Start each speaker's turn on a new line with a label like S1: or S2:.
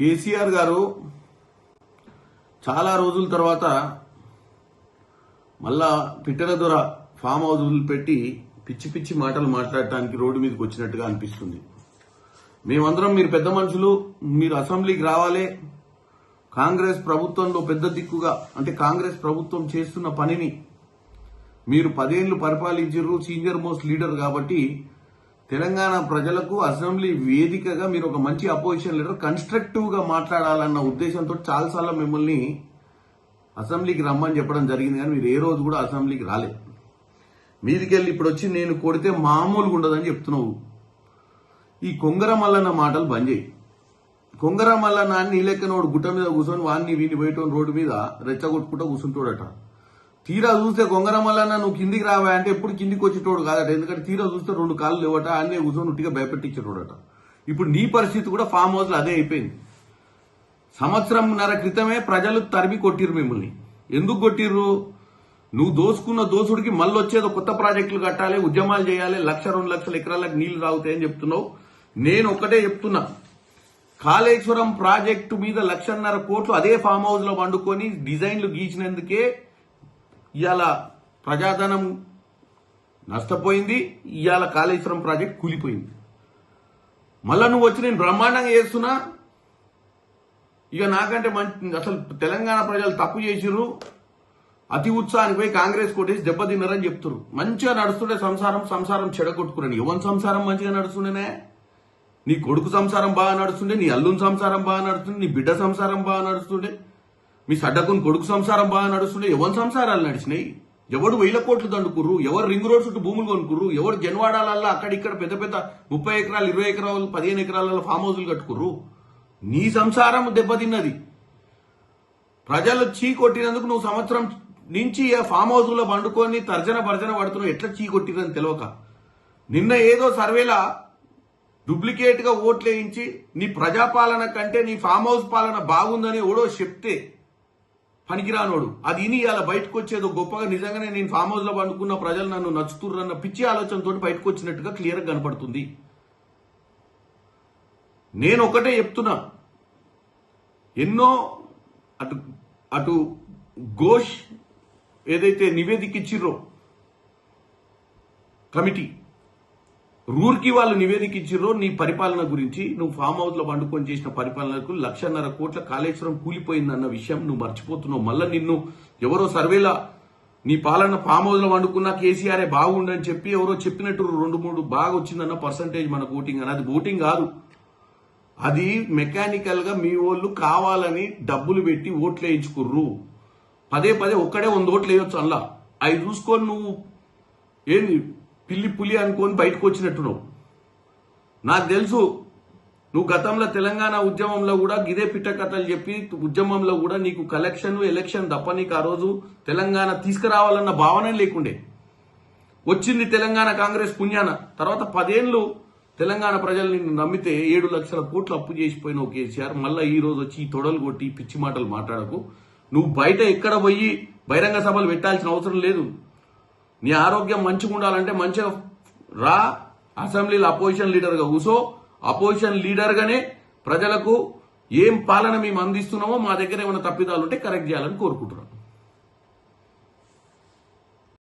S1: కేసీఆర్ గారు చాలా రోజుల తర్వాత మళ్ళా పిట్టల దొర ఫామ్ హౌస్ పెట్టి పిచ్చి పిచ్చి మాటలు మాట్లాడటానికి రోడ్డు మీదకి వచ్చినట్టుగా అనిపిస్తుంది. మేమందరం మీరు పెద్ద మనుషులు మీరు అసెంబ్లీకి రావాలి. కాంగ్రెస్ ప్రభుత్వంలో పెద్ద దిక్కుగా అంటే కాంగ్రెస్ ప్రభుత్వం చేస్తున్న పనిని మీరు పదేళ్ళు పరిపాలించారు సీనియర్ మోస్ట్ లీడర్ కాబట్టి తెలంగాణ ప్రజలకు అసెంబ్లీ వేదికగా మీరు ఒక మంచి అపోజిషన్ లీడర్ కన్స్ట్రక్టివ్గా మాట్లాడాలన్న ఉద్దేశంతో చాలాసార్లు మిమ్మల్ని అసెంబ్లీకి రమ్మని చెప్పడం జరిగింది కానీ మీరు ఏ రోజు కూడా అసెంబ్లీకి రాలేదు. మీదికెళ్ళి ఇప్పుడు వచ్చి నేను కొడితే మామూలుగా ఉండదని చెప్తున్నావు. ఈ కొంగర మల్లన్న మాటలు బంద్ చేయి. కొంగర మల్లన్న అని నీ లెక్కనోడు గుట్ట మీద కూర్చొని వాడిని వీని పోయేటోని రోడ్డు మీద రెచ్చగొట్టుకుంటూ కూర్చుంటాడట. తీరా చూస్తే గొంగరమల్లన్న నువ్వు కిందికి రావా అంటే ఎప్పుడు కిందికి వచ్చేటోడు కాదట. ఎందుకంటే తీరా చూస్తే రెండు కాళ్ళు లేవట అన్నీ కూర్చొని ఉట్టిగా భయపెట్టించేటోడట. ఇప్పుడు నీ పరిస్థితి కూడా ఫామ్ హౌస్లో అదే అయిపోయింది. సంవత్సరంన్నర క్రితమే ప్రజలు తరిమి కొట్టిర్రు మిమ్మల్ని. ఎందుకు కొట్టిర్రు? నువ్వు దోసుకున్న దోసుడికి మళ్ళీ వచ్చేదో కొత్త ప్రాజెక్టులు కట్టాలి ఉద్యమాలు చేయాలి లక్ష రెండు లక్షల ఎకరాలకు నీళ్ళు తాగుతాయని చెప్తున్నావు. నేను ఒక్కటే చెప్తున్నా. కాళేశ్వరం ప్రాజెక్టు మీద లక్షన్నర కోట్లు అదే ఫామ్ హౌస్లో వండుకొని డిజైన్లు గీచినందుకే ఇవాళ ప్రజాధనం నష్టపోయింది ఇవాళ కాళేశ్వరం ప్రాజెక్ట్ కూలిపోయింది. మళ్ళా నువ్వు వచ్చి నేను బ్రహ్మాండంగా చేస్తున్నా ఇక నాకంటే మంచి అసలు తెలంగాణ ప్రజలు తప్పు చేసిర్రు అతి ఉత్సాహానికి పోయి కాంగ్రెస్ కోటేసి దెబ్బతిన్నారని చెప్తున్నారు మంచిగా నడుస్తుండే సంసారం సంసారం చెడగొట్టుకున్నాను. ఎవరి సంసారం మంచిగా నడుస్తుండేనే. నీ కొడుకు సంసారం బాగా నడుస్తుండే నీ అల్లుని సంసారం బాగా నడుస్తుండే నీ బిడ్డ సంసారం బాగా నడుస్తుండే. మీ సడ్డకుని కొడుకు సంసారం బాగా నడుస్తుండే ఎవరి సంసారాలు నడిచినాయి? ఎవడు వేల కోట్లు దండుకుర్రు ఎవరు రింగ్ రోడ్ చుట్టూ భూములు కొనుక్కుర్రు ఎవరు జన్వాడాలల్లో అక్కడిక్కడ పెద్ద పెద్ద ముప్పై ఎకరాలు ఇరవై ఎకరాలు పదిహేను ఎకరాలలో ఫామ్ హౌస్లు కట్టుకుర్రు? నీ సంసారం దెబ్బతిన్నది. ప్రజలు చీ కొట్టినందుకు నువ్వు సంవత్సరం నుంచి ఆ ఫామ్ హౌస్ పండుకొని తర్జన భర్జన పడుతున్నావు ఎట్లా చీ కొట్టిరని తెలియక నిన్న ఏదో సర్వేలా డూప్లికేట్గా ఓట్లు ఓట్లేయించి నీ ప్రజాపాలన కంటే నీ ఫామ్ హౌస్ పాలన బాగుందని ఓడో చెప్తే పనికిరానోడు. అది ఇని ఇలా బయటకు వచ్చేదో గొప్పగా నిజంగానే నేను ఫామ్ హౌస్లో పండుకున్న ప్రజలు నన్ను నచ్చుతుర్రన్న పిచ్చి ఆలోచనతో బయటకు వచ్చినట్టుగా క్లియర్గా కనపడుతుంది. నేను ఒకటే చెప్తున్నా. ఎన్నో అటు అటు ఘోష్ ఏదైతే నివేదిక ఇచ్చిర్రో కమిటీ రూర్కి వాళ్ళు నివేదిక ఇచ్చిర్రో నీ పరిపాలన గురించి. నువ్వు ఫామ్ హౌస్లో వండుకొని చేసిన పరిపాలనకు లక్షన్నర కోట్ల కాళేశ్వరం కూలిపోయిందన్న విషయం నువ్వు మర్చిపోతున్నావు. మళ్ళీ నిన్ను ఎవరో సర్వేలా నీ పాలన ఫామ్ హౌస్లో వండుకున్న కేసీఆర్ బాగుండని చెప్పి ఎవరో చెప్పినట్టు రెండు మూడు బాగా వచ్చిందన్న పర్సంటేజ్ మన ఓటింగ్ అని. అది ఓటింగ్ కాదు. అది మెకానికల్గా మీ వాళ్ళు కావాలని డబ్బులు పెట్టి ఓట్లు వేయించుకుర్రు. పదే పదే ఒక్కడే వంద ఓట్లు వేయొచ్చు అలా అవి చూసుకొని నువ్వు. ఏంది? పిల్లి పులి అనుకొని బయటకు వచ్చినట్టున్నావు. నాకు తెలుసు నువ్వు గతంలో తెలంగాణ ఉద్యమంలో కూడా గిదే పిట్ట కథలు చెప్పి ఉద్యమంలో కూడా నీకు కలెక్షన్ ఎలక్షన్ తప్ప నీకు ఆ రోజు తెలంగాణ తీసుకురావాలన్న భావనే లేకుండే. వచ్చింది తెలంగాణ కాంగ్రెస్ పుణ్యాన. తర్వాత పదేళ్ళు తెలంగాణ ప్రజలు నిన్ను నమ్మితే ఏడు లక్షల కోట్లు అప్పు చేసిపోయిన కేసీఆర్. మళ్ళా ఈ రోజు వచ్చి ఈ తొడలు కొట్టి పిచ్చి మాటలు మాట్లాడకు. నువ్వు బయట ఎక్కడ పోయి బహిరంగ సభలు పెట్టాల్సిన అవసరం లేదు. నీ ఆరోగ్యం మంచిగా ఉండాలంటే మంచిగా రా. అసెంబ్లీలో అపోజిషన్ లీడర్గా కూసో. అపోజిషన్ లీడర్గానే ప్రజలకు ఏం పాలన మేము అందిస్తున్నామో మా దగ్గర ఏమైనా తప్పిదాలు ఉంటే కరెక్ట్ చేయాలని కోరుకుంటున్నాం.